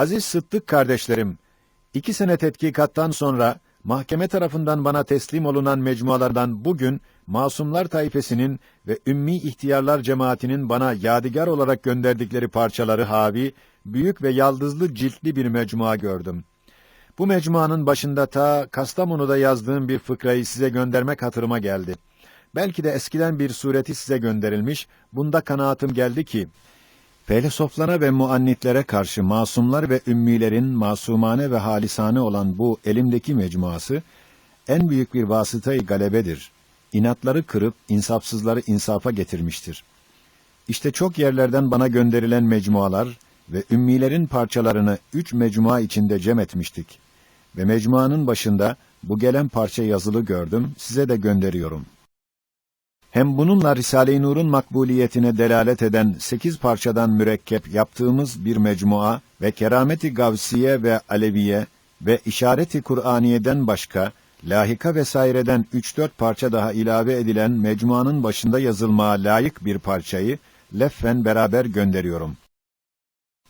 Aziz Sıddık kardeşlerim, iki sene tetkikattan sonra mahkeme tarafından bana teslim olunan mecmualardan bugün Masumlar Taifesi'nin ve Ümmi İhtiyarlar Cemaati'nin bana yadigar olarak gönderdikleri parçaları havi, büyük ve yaldızlı ciltli bir mecmua gördüm. Bu mecmuanın başında ta Kastamonu'da yazdığım bir fıkrayı size göndermek hatırıma geldi. Belki de eskiden bir sureti size gönderilmiş, bunda kanaatim geldi ki, Felsefelere ve muannitlere karşı masumlar ve ümmilerin masumane ve halisane olan bu elimdeki mecmuası, en büyük bir vasıtayı galebedir. İnatları kırıp insafsızları insafa getirmiştir. İşte çok yerlerden bana gönderilen mecmualar ve ümmilerin parçalarını üç mecmua içinde cem etmiştik. Ve mecmuanın başında bu gelen parça yazılı gördüm, size de gönderiyorum. Hem bununla Risale-i Nur'un makbuliyetine delalet eden sekiz parçadan mürekkep yaptığımız bir mecmua ve kerameti gavsiye ve aleviye ve işareti Kur'aniye'den başka lahika vesaireden üç dört parça daha ilave edilen mecmuanın başında yazılmaya layık bir parçayı leffen beraber gönderiyorum.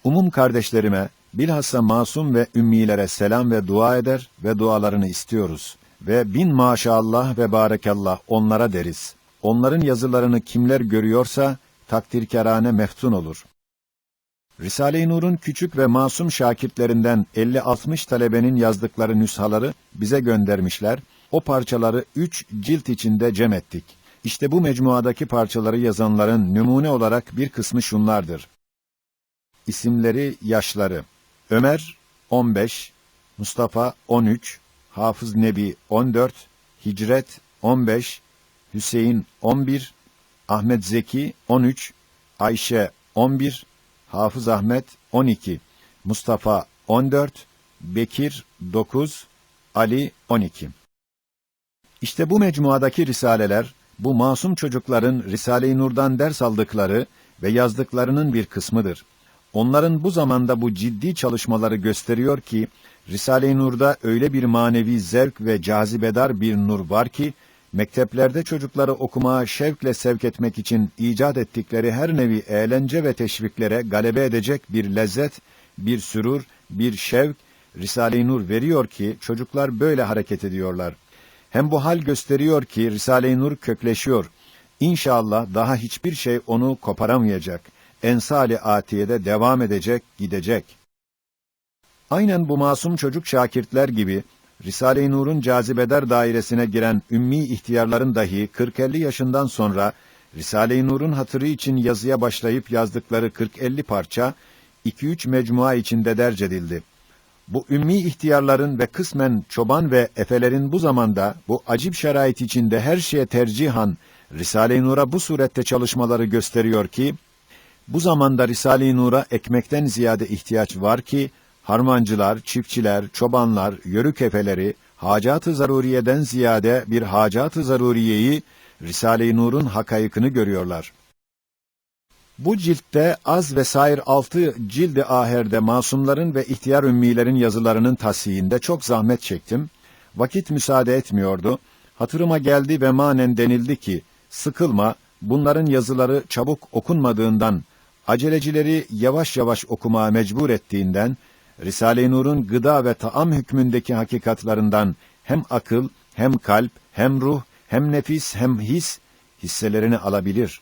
Umum kardeşlerime, bilhassa masum ve ümmilere selam ve dua eder ve dualarını istiyoruz. Ve bin maşallah ve barekallah onlara deriz. Onların yazılarını kimler görüyorsa, takdirkârâne meftun olur. Risale-i Nur'un küçük ve masum şakirtlerinden 50-60 talebenin yazdıkları nüshaları bize göndermişler. O parçaları üç cilt içinde cem ettik. İşte bu mecmuadaki parçaları yazanların numune olarak bir kısmı şunlardır. İsimleri, yaşları. Ömer 15, Mustafa 13, Hafız Nebi 14, Hicret 15, Hüseyin 11, Ahmet Zeki 13, Ayşe 11, Hafız Ahmet 12, Mustafa 14, Bekir 9, Ali 12. İşte bu mecmuadaki risaleler, bu masum çocukların Risale-i Nur'dan ders aldıkları ve yazdıklarının bir kısmıdır. Onların bu zamanda bu ciddi çalışmaları gösteriyor ki, Risale-i Nur'da öyle bir manevi zevk ve cazibedar bir nur var ki, mekteplerde çocukları okumaya şevkle sevk etmek için icat ettikleri her nevi eğlence ve teşviklere galebe edecek bir lezzet, bir sürur, bir şevk, Risale-i Nur veriyor ki çocuklar böyle hareket ediyorlar. Hem bu hal gösteriyor ki Risale-i Nur kökleşiyor. İnşallah daha hiçbir şey onu koparamayacak. Ensali atiyede devam edecek, gidecek. Aynen bu masum çocuk şakirtler gibi Risale-i Nur'un cazibedar dairesine giren ümmi ihtiyarların dahi 40-50 yaşından sonra Risale-i Nur'un hatırı için yazıya başlayıp yazdıkları 40-50 parça 2-3 mecmua içinde derc edildi. Bu ümmi ihtiyarların ve kısmen çoban ve efelerin bu zamanda bu acip şerait içinde her şeye tercihan Risale-i Nur'a bu surette çalışmaları gösteriyor ki bu zamanda Risale-i Nur'a ekmekten ziyade ihtiyaç var ki harmancılar, çiftçiler, çobanlar, yörük efeleri, hacat-ı zaruriyeden ziyade bir hacat-ı zaruriyeyi Risale-i Nur'un hakayıkını görüyorlar. Bu ciltte az ve sair altı cildi aherde masumların ve ihtiyar ümmilerin yazılarının tasihinde çok zahmet çektim. Vakit müsaade etmiyordu. Hatırıma geldi ve manen denildi ki, sıkılma, bunların yazıları çabuk okunmadığından, acelecileri yavaş yavaş okumaya mecbur ettiğinden, Risale-i Nur'un gıda ve taam hükmündeki hakikatlarından hem akıl, hem kalp, hem ruh, hem nefis, hem his hisselerini alabilir.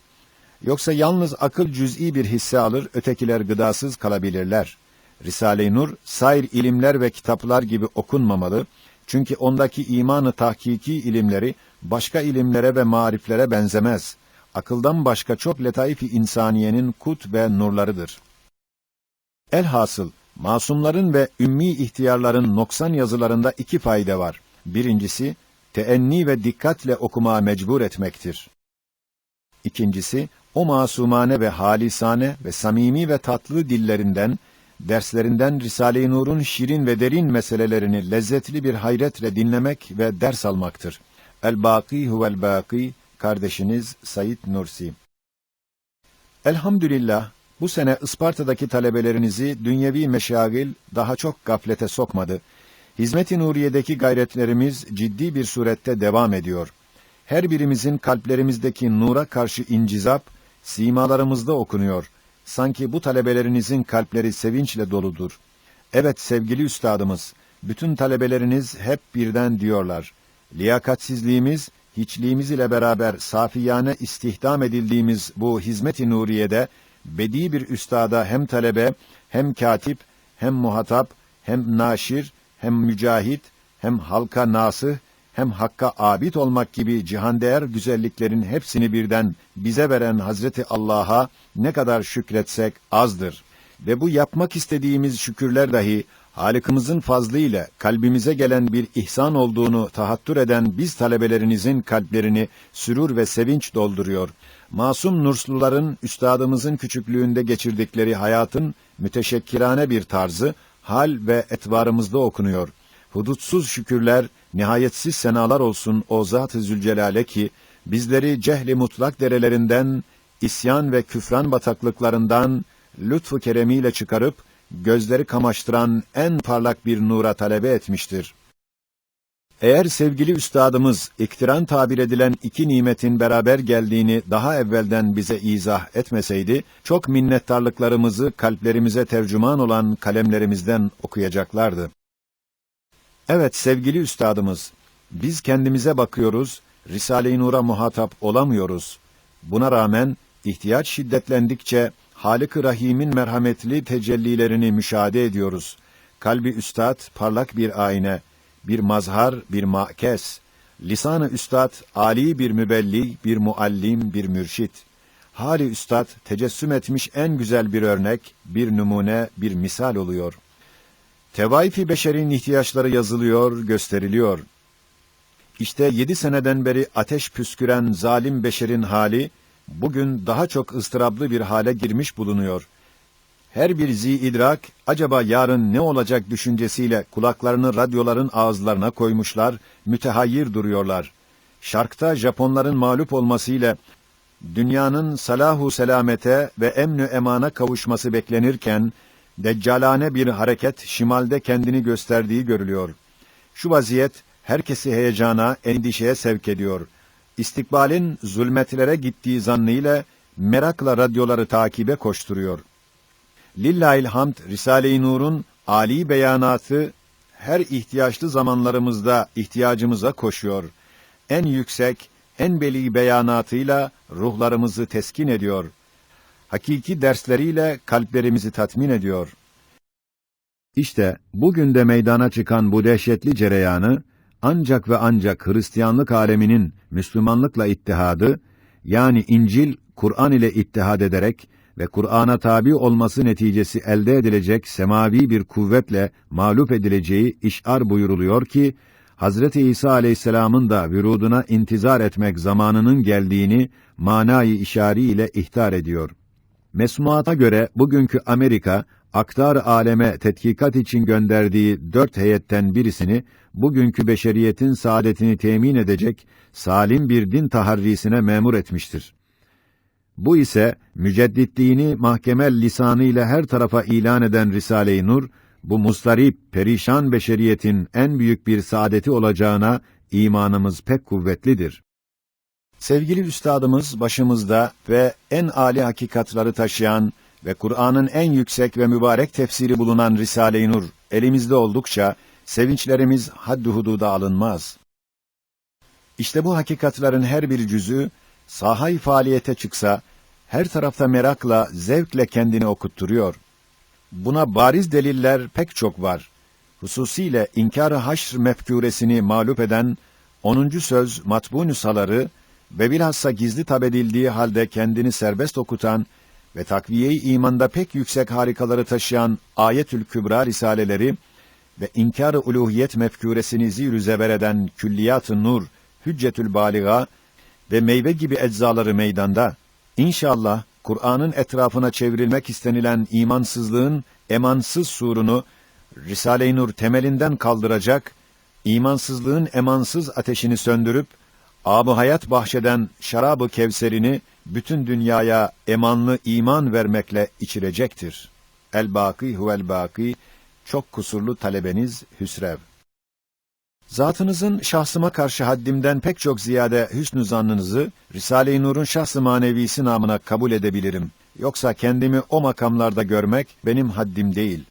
Yoksa yalnız akıl cüz'i bir hisse alır, ötekiler gıdasız kalabilirler. Risale-i Nur, sair ilimler ve kitaplar gibi okunmamalı, çünkü ondaki imanı tahkiki ilimleri, başka ilimlere ve mariflere benzemez. Akıldan başka çok letaif-i insaniyenin kut ve nurlarıdır. Elhasıl, Masumların ve ümmi ihtiyarların noksan yazılarında iki fayda var. Birincisi, teenni ve dikkatle okumaya mecbur etmektir. İkincisi, o masumane ve halisane ve samimi ve tatlı dillerinden, derslerinden Risale-i Nur'un şirin ve derin meselelerini lezzetli bir hayretle dinlemek ve ders almaktır. El-Bâkî huvel-Bâkî, kardeşiniz Said Nursi. Elhamdülillah, bu sene Isparta'daki talebelerinizi dünyevi meşagil daha çok gaflete sokmadı. Hizmet-i Nuriye'deki gayretlerimiz ciddi bir surette devam ediyor. Her birimizin kalplerimizdeki nura karşı incizap, simalarımızda okunuyor. Sanki bu talebelerinizin kalpleri sevinçle doludur. Evet sevgili üstadımız, bütün talebeleriniz hep birden diyorlar. Liyakatsizliğimiz, hiçliğimiz ile beraber safiyane istihdam edildiğimiz bu hizmet-i nuriyede, bedi bir üstada hem talebe, hem katip, hem muhatap, hem naşir, hem mücahit, hem halka nasih, hem hakka abid olmak gibi cihandeğer güzelliklerin hepsini birden bize veren Hazreti Allah'a ne kadar şükretsek azdır. Ve bu yapmak istediğimiz şükürler dahi Halık'ımızın fazlı ile kalbimize gelen bir ihsan olduğunu tahattür eden biz talebelerinizin kalplerini sürur ve sevinç dolduruyor. Masum nursluların üstadımızın küçüklüğünde geçirdikleri hayatın müteşekkirane bir tarzı hal ve etvarımızda okunuyor. Hudutsuz şükürler, nihayetsiz senalar olsun o Zat-ı Zülcelal'e ki bizleri cehli mutlak derelerinden, isyan ve küfran bataklıklarından lütfu keremiyle çıkarıp gözleri kamaştıran en parlak bir nura talebe etmiştir. Eğer sevgili üstadımız iktiran tabir edilen iki nimetin beraber geldiğini daha evvelden bize izah etmeseydi, çok minnettarlıklarımızı kalplerimize tercüman olan kalemlerimizden okuyacaklardı. Evet sevgili üstadımız, biz kendimize bakıyoruz, Risale-i Nur'a muhatap olamıyoruz. Buna rağmen ihtiyaç şiddetlendikçe Halık-ı Rahim'in merhametli tecellilerini müşahede ediyoruz. Kalbi üstad parlak bir ayna, bir mazhar, bir makes. Lisan-ı üstad ali bir mübelli, bir muallim, bir mürşit. Hali üstad tecessüm etmiş en güzel bir örnek, bir numune, bir misal oluyor. Tevaif-i beşerin ihtiyaçları yazılıyor, gösteriliyor. İşte yedi seneden beri ateş püsküren zalim beşerin hali, bugün daha çok ıstırablı bir hale girmiş bulunuyor. Her bir zi idrak, acaba yarın ne olacak düşüncesiyle kulaklarını radyoların ağızlarına koymuşlar, mütehayyir duruyorlar. Şarkta Japonların mağlup olmasıyla dünyanın salahu selamete ve emnü emana kavuşması beklenirken, deccalane bir hareket şimalde kendini gösterdiği görülüyor. Şu vaziyet herkesi heyecana, endişeye sevk ediyor. İstikbalin zulmetlere gittiği zannıyla merakla radyoları takibe koşturuyor. Lillahil hamd Risale-i Nur'un ali beyanatı her ihtiyaçlı zamanlarımızda ihtiyacımıza koşuyor. En yüksek, en beli beyanatıyla ruhlarımızı teskin ediyor. Hakiki dersleriyle kalplerimizi tatmin ediyor. İşte bugün de meydana çıkan bu dehşetli cereyanı ancak ve ancak Hristiyanlık aleminin Müslümanlıkla ittihadı yani İncil Kur'an ile ittihad ederek ve Kur'an'a tabi olması neticesi elde edilecek semavi bir kuvvetle mağlup edileceği işar buyuruluyor ki Hazreti İsa Aleyhisselam'ın da vüruduna intizar etmek zamanının geldiğini manayı işari ile ihtar ediyor. Mesmuata göre bugünkü Amerika aktar aleme tetkikat için gönderdiği dört heyetten birisini bugünkü beşeriyetin saadetini temin edecek salim bir din taharrisine memur etmiştir. Bu ise mücedditliğini mahkemel lisanı ile her tarafa ilan eden Risale-i Nur, bu mustarip, perişan beşeriyetin en büyük bir saadeti olacağına imanımız pek kuvvetlidir. Sevgili üstadımız başımızda ve en âli hakikatları taşıyan ve Kur'an'ın en yüksek ve mübarek tefsiri bulunan Risale-i Nur elimizde oldukça sevinçlerimiz haddi hududa alınmaz. İşte bu hakikatların her bir cüzü sahay faaliyete çıksa her tarafta merakla, zevkle kendini okutturuyor. Buna bariz deliller pek çok var. Hususiyle inkar-ı haşr mefkûresini mağlup eden 10. söz matbu nüshaları ve bilhassa gizli tab edildiği halde kendini serbest okutan ve takviye-i imanda pek yüksek harikaları taşıyan Ayetül Kübra risaleleri ve inkar-ı uluhiyet mefkûresini zîr-ü zeber eden Külliyat-ı Nur, Hüccetül Baliga ve meyve gibi eczaları meydanda. İnşallah Kur'an'ın etrafına çevrilmek istenilen imansızlığın emansız surunu Risale-i Nur temelinden kaldıracak, imansızlığın emansız ateşini söndürüp Ab-ı hayat bahşeden şarabı kevserini bütün dünyaya emanlı iman vermekle içirecektir. El-Bâkî huvel-Bâkî, çok kusurlu talebeniz Hüsrev. Zatınızın şahsıma karşı haddimden pek çok ziyade hüsnü zannınızı, Risale-i Nur'un şahs-ı manevisi namına kabul edebilirim. Yoksa kendimi o makamlarda görmek benim haddim değil.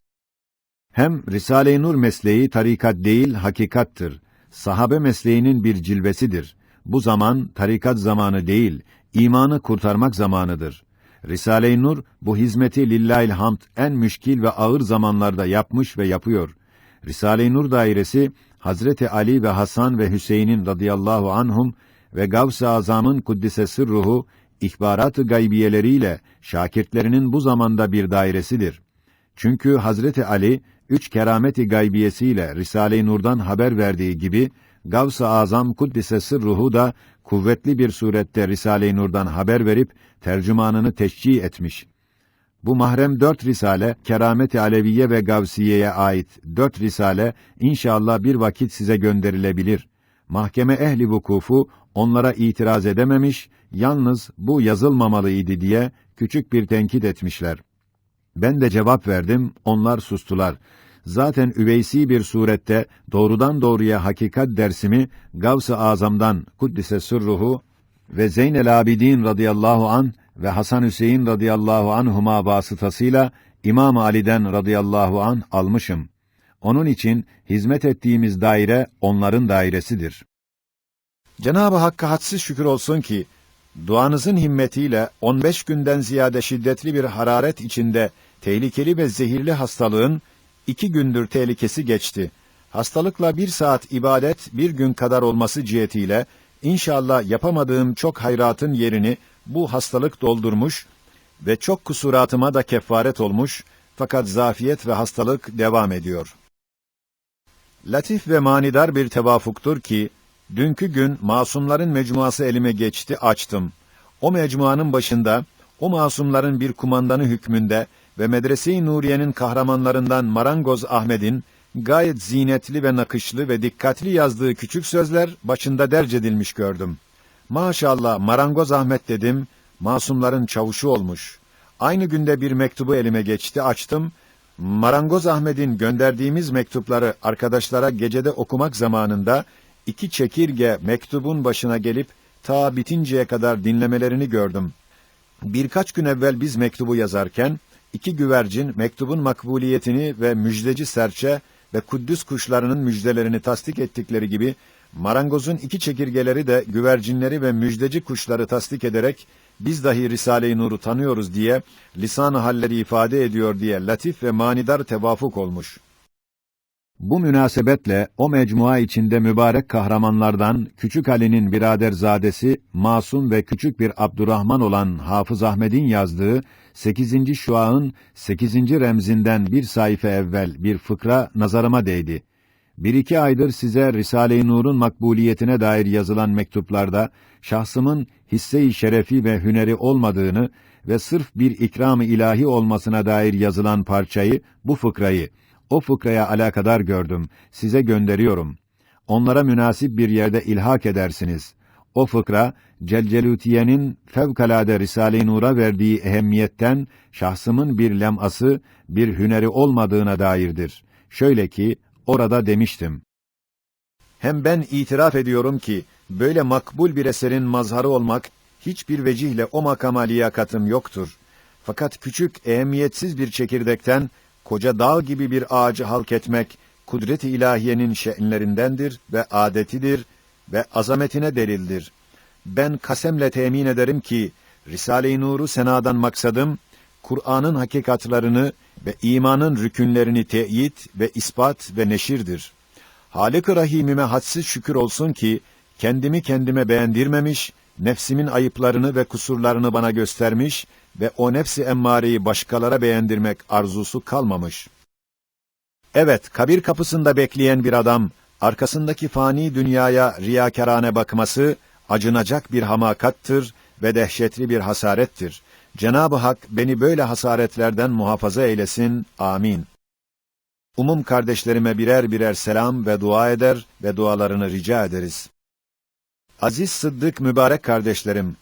Hem Risale-i Nur mesleği tarikat değil, hakikattır. Sahabe mesleğinin bir cilvesidir. Bu zaman tarikat zamanı değil, imanı kurtarmak zamanıdır. Risale-i Nur bu hizmeti lillahil hamd en müşkil ve ağır zamanlarda yapmış ve yapıyor. Risale-i Nur dairesi Hazreti Ali ve Hasan ve Hüseyin'in radıyallahu anhum ve Gavs-ı Azam'ın kuddise sırruhu ihbarat-ı gaybiyeleriyle şakirtlerinin bu zamanda bir dairesidir. Çünkü Hazreti Ali üç kerameti gaybiyesiyle Risale-i Nur'dan haber verdiği gibi Gavs-ı Azam kuddise sırruhu da kuvvetli bir surette Risale-i Nur'dan haber verip tercümanını teşcih etmiş. Bu mahrem dört risale, Keramet-i Aleviye ve Gavsiye'ye ait dört risale inşallah bir vakit size gönderilebilir. Mahkeme ehli vukufu onlara itiraz edememiş, yalnız bu yazılmamalıydı diye küçük bir tenkit etmişler. Ben de cevap verdim, onlar sustular. Zaten üveysi bir surette doğrudan doğruya hakikat dersimi Gavs-ı Azam'dan kuddise sırruhu ve Zeynel Abidin radıyallahu an ve Hasan Hüseyin radıyallahu anhuma vasıtasıyla İmam Ali'den radıyallahu an almışım. Onun için hizmet ettiğimiz daire onların dairesidir. Cenab-ı Hakk'a hadsiz şükür olsun ki duanızın himmetiyle 15 günden ziyade şiddetli bir hararet içinde tehlikeli ve zehirli hastalığın iki gündür tehlikesi geçti. Hastalıkla bir saat ibadet bir gün kadar olması cihetiyle inşallah yapamadığım çok hayratın yerini bu hastalık doldurmuş ve çok kusuratıma da kefaret olmuş fakat zafiyet ve hastalık devam ediyor. Latif ve manidar bir tevafuktur ki dünkü gün masumların mecmuası elime geçti açtım. O mecmuanın başında o masumların bir kumandanı hükmünde ve Medrese-i Nuriye'nin kahramanlarından Marangoz Ahmet'in gayet zinetli ve nakışlı ve dikkatli yazdığı küçük sözler başında derc edilmiş gördüm. Maşallah Marangoz Ahmet dedim, masumların çavuşu olmuş. Aynı günde bir mektubu elime geçti, açtım. Marangoz Ahmet'in gönderdiğimiz mektupları arkadaşlara gecede okumak zamanında iki çekirge mektubun başına gelip ta bitinceye kadar dinlemelerini gördüm. Birkaç gün evvel biz mektubu yazarken iki güvercin mektubun makbuliyetini ve müjdeci serçe ve Kuddüs kuşlarının müjdelerini tasdik ettikleri gibi marangozun iki çekirgeleri de güvercinleri ve müjdeci kuşları tasdik ederek biz dahi Risale-i Nur'u tanıyoruz diye lisan-ı halleri ifade ediyor diye latif ve manidar tevafuk olmuş. Bu münasebetle o mecmua içinde mübarek kahramanlardan Küçük Ali'nin biraderzadesi Masum ve küçük bir Abdurrahman olan Hafız Ahmed'in yazdığı 8. şuağın 8. remzinden bir sayfa evvel bir fıkra nazarıma değdi. Bir iki aydır size Risale-i Nur'un makbuliyetine dair yazılan mektuplarda şahsımın hisse-i şerefi ve hüneri olmadığını ve sırf bir ikram-ı ilahi olmasına dair yazılan parçayı, bu fıkrayı o fıkraya alakadar gördüm. Size gönderiyorum. Onlara münasip bir yerde ilhak edersiniz. O fıkra Celcelutiye'nin fevkalade Risale-i Nur'a verdiği ehemmiyetten şahsımın bir lem'ası, bir hüneri olmadığına dairdir. Şöyle ki orada demiştim. Hem ben itiraf ediyorum ki böyle makbul bir eserin mazharı olmak hiçbir vecihle o makama liyakatım yoktur. Fakat küçük, ehemmiyetsiz bir çekirdekten koca dağ gibi bir ağacı halk etmek kudret-i ilahiyenin şe'nlerindendir ve adetidir ve azametine delildir. Ben kasemle temin ederim ki Risale-i Nur'u senadan maksadım Kur'an'ın hakikatlarını ve imanın rükünlerini teyit ve ispat ve neşirdir. Halik-i Rahimime hadsiz şükür olsun ki kendimi kendime beğendirmemiş, nefsimin ayıplarını ve kusurlarını bana göstermiş ve o nefsi emmareyi başkalara beğendirmek arzusu kalmamış. Evet, kabir kapısında bekleyen bir adam, arkasındaki fani dünyaya riyakarane bakması, acınacak bir hamakattır ve dehşetli bir hasarettir. Cenab-ı Hak beni böyle hasaretlerden muhafaza eylesin. Amin. Umum kardeşlerime birer birer selam ve dua eder ve dualarını rica ederiz. Aziz Sıddık mübarek kardeşlerim,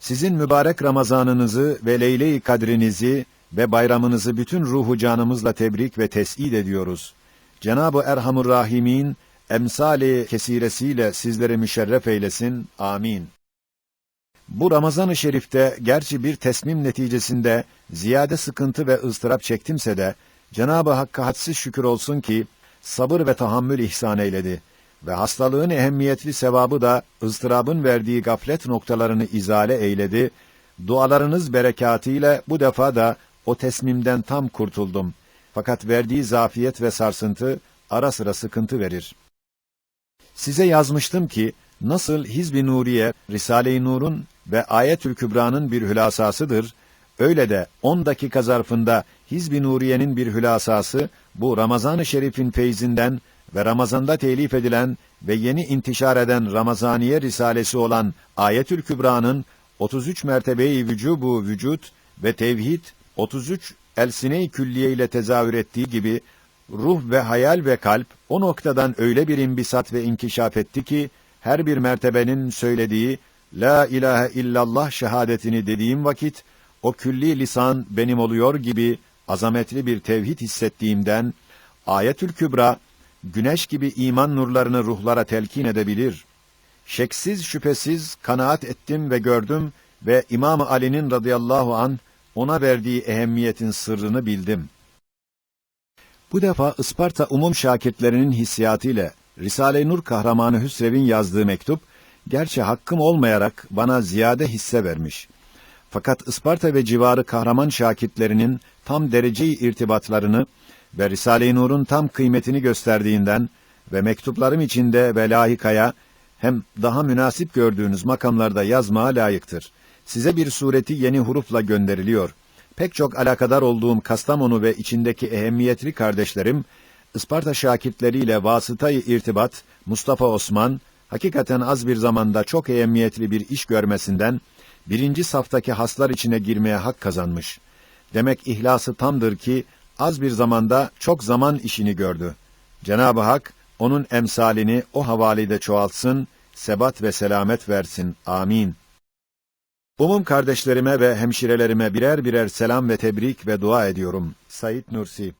sizin mübarek Ramazanınızı ve Leyle-i Kadrinizi ve bayramınızı bütün ruhu canımızla tebrik ve tes'id ediyoruz. Cenab-ı Erhamur Rahimin emsali kesiresiyle sizleri müşerref eylesin. Amin. Bu Ramazan-ı Şerif'te gerçi bir tesmim neticesinde ziyade sıkıntı ve ıstırap çektimse de Cenab-ı Hakk'a hadsiz şükür olsun ki sabır ve tahammül ihsan eyledi ve hastalığın ehemmiyetli sevabı da ızdırabın verdiği gaflet noktalarını izale eyledi. Dualarınız berekatıyla bu defa da o teslimden tam kurtuldum. Fakat verdiği zafiyet ve sarsıntı ara sıra sıkıntı verir. Size yazmıştım ki nasıl Hizb-i Nuriye Risale-i Nur'un ve Ayetül Kübra'nın bir hülasasıdır, öyle de 10 dakika zarfında Hizb-i Nuriye'nin bir hülasası bu Ramazan-ı Şerif'in feyzinden ve Ramazan'da telif edilen ve yeni intişar eden Ramazaniye risalesi olan Ayetül Kübra'nın 33 mertebeyi vücubu vücut ve tevhid 33 elsine-i külliye ile tezahür ettiği gibi ruh ve hayal ve kalp o noktadan öyle bir imbisat ve inkişaf etti ki her bir mertebenin söylediği la ilahe illallah şehadetini dediğim vakit o külli lisan benim oluyor gibi azametli bir tevhid hissettiğimden Ayetül Kübra güneş gibi iman nurlarını ruhlara telkin edebilir. Şeksiz şüphesiz kanaat ettim ve gördüm ve İmam Ali'nin radıyallahu an ona verdiği ehemmiyetin sırrını bildim. Bu defa Isparta umum şakirtlerinin hissiyatı ile Risale-i Nur kahramanı Hüsrev'in yazdığı mektup, gerçi hakkım olmayarak bana ziyade hisse vermiş. Fakat Isparta ve civarı kahraman şakirtlerinin tam dereceyi irtibatlarını ve Risale-i Nur'un tam kıymetini gösterdiğinden ve mektuplarım içinde ve lahikaya hem daha münasip gördüğünüz makamlarda yazmaya layıktır. Size bir sureti yeni hurufla gönderiliyor. Pek çok alakadar olduğum Kastamonu ve içindeki ehemmiyetli kardeşlerim, Isparta şakirtleriyle vasıtayı irtibat, Mustafa Osman, hakikaten az bir zamanda çok ehemmiyetli bir iş görmesinden, birinci saftaki haslar içine girmeye hak kazanmış. Demek ihlası tamdır ki, az bir zamanda çok zaman işini gördü. Cenab-ı Hak, onun emsalini o havalide çoğaltsın, sebat ve selamet versin. Amin. Umum kardeşlerime ve hemşirelerime birer birer selam ve tebrik ve dua ediyorum. Said Nursi